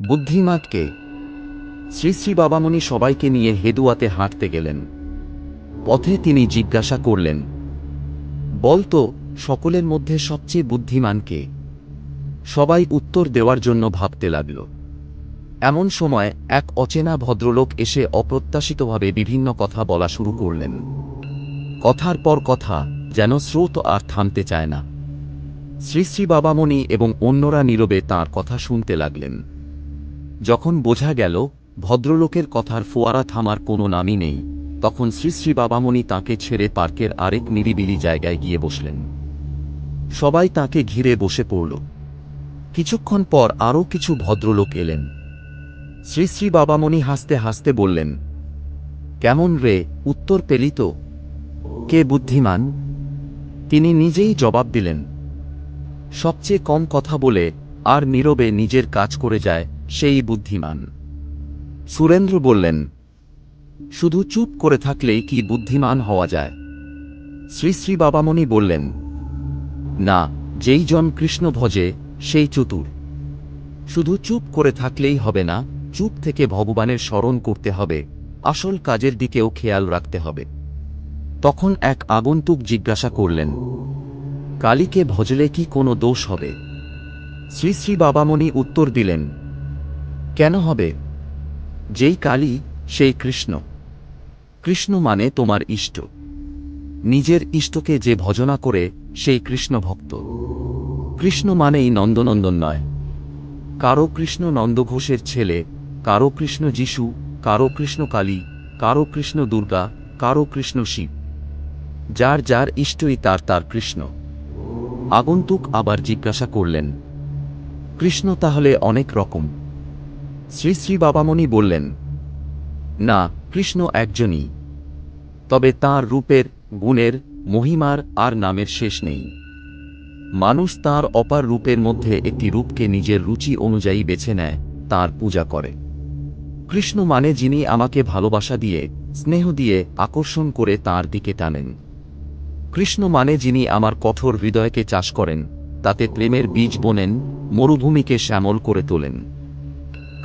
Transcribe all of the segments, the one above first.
বুদ্ধিমাতকে। শ্রী শ্রী বাবামণি সবাইকে নিয়ে হেদুয়াতে হাঁটতে গেলেন। পথে তিনি জিজ্ঞাসা করলেন বলতো সকলের মধ্যে সবচেয়ে বুদ্ধিমানকে সবাই উত্তর দেওয়ার জন্য ভাবতে লাগল। এমন সময় এক অচেনা ভদ্রলোক এসে অপ্রত্যাশিতভাবে বিভিন্ন কথা বলা শুরু করলেন। কথার পর কথা যেন স্রোত আর থামতে চায় না। শ্রী শ্রী বাবামণি এবং অন্যরা নীরবে তাঁর কথা শুনতে লাগলেন। যখন বোঝা গেল, ভদ্রলোকের কথার ফোয়ারা থামার কোনো নামই নেই, তখন শ্রী বাবামণি তাঁকে ছেড়ে পার্কের আরেক নিরিবিলি জায়গায় গিয়ে বসলেন। সবাই তাকে ঘিরে বসে পড়ল। কিছুক্ষণ পর আরও কিছু ভদ্রলোক এলেন। শ্রী শ্রী বাবামণি হাসতে হাসতে বললেন, কেমন রে, উত্তর পেলি তো। কে বুদ্ধিমান? তিনি নিজেই জবাব দিলেন, সবচেয়ে কম কথা বলে আর নীরবে নিজের কাজ করে যায় সেই বুদ্ধিমান। সুরেন্দ্র বললেন, শুধু চুপ করে থাকলেই কি বুদ্ধিমান হওয়া যায়? শ্রী শ্রী বাবামণি বললেন, না, যেই জন কৃষ্ণ ভজে, সেই চতুর। শুধু চুপ করে থাকলেই হবে না, চুপ থেকে ভগবানের স্মরণ করতে হবে, আসল কাজের দিকেও খেয়াল রাখতে হবে। তখন এক আগন্তুক জিজ্ঞাসা করলেন, কালীকে ভজলে কি কোনো দোষ হবে? শ্রী শ্রী বাবামণি উত্তর দিলেন কেন হবে? যেই কালী সেই কৃষ্ণ। কৃষ্ণ মানে তোমার ইষ্ট। নিজের ইষ্টকে যে ভজনা করে সেই কৃষ্ণ ভক্ত। কৃষ্ণ মানেই নন্দনন্দন নয়। কারও কৃষ্ণ নন্দঘোষের ছেলে, কারও কৃষ্ণ যিশু, কারও কৃষ্ণ কালী, কারও কৃষ্ণ দুর্গা, কারও কৃষ্ণ শিব। যার যার ইষ্টই তার তার কৃষ্ণ। আগন্তুক আবার জিজ্ঞাসা করলেন, কৃষ্ণ তাহলে অনেক রকম। শ্রী শ্রী বাবামণি বললেন, না, কৃষ্ণ একজনই। তবে তার রূপের, গুণের, মহিমার আর নামের শেষ নেই। মানুষ তার অপার রূপের মধ্যে একটি রূপকে নিজের রুচি অনুযায়ী বেছে নেয়, তার পূজা করে। কৃষ্ণ মানে যিনি আমাকে ভালোবাসা দিয়ে, স্নেহ দিয়ে আকর্ষণ করে তার দিকে টানেন। কৃষ্ণ মানে যিনি আমার কঠোর হৃদয়কে চাষ করেন, তাতে প্রেমের বীজ বোনেন, মরুভূমিকে শ্যামল করে তোলেন।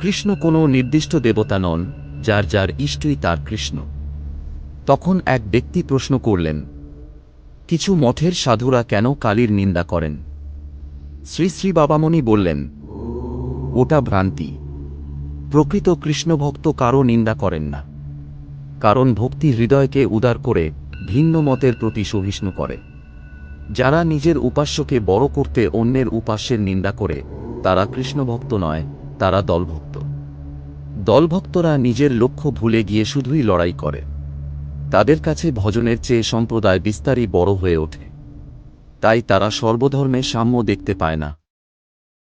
কৃষ্ণ কোনো নির্দিষ্ট দেবতা নন, যার যার ইষ্টই তার কৃষ্ণ। তখন এক ব্যক্তি প্রশ্ন করলেন, কিছু মঠের সাধুরা কেন কালীর নিন্দা করেন? শ্রী শ্রী বাবামণি বললেন, ওটা ভ্রান্তি। প্রকৃত কৃষ্ণভক্ত কারও নিন্দা করেন না। কারণ ভক্তি হৃদয়কে উদার করে, ভিন্ন মতের প্রতি সহিষ্ণু করে। যারা নিজের উপাস্যকে বড় করতে অন্যের উপাস্যের নিন্দা করে, তারা কৃষ্ণভক্ত নয়, তারা দলভক্ত। দলভক্তরা নিজের লক্ষ্য ভুলে গিয়ে শুধুই লড়াই করে। তাদের কাছে ভজনের চেয়ে সম্প্রদায় বিস্তারই বড় হয়ে ওঠে। তাই তারা সর্বধর্মে সাম্য দেখতে পায় না।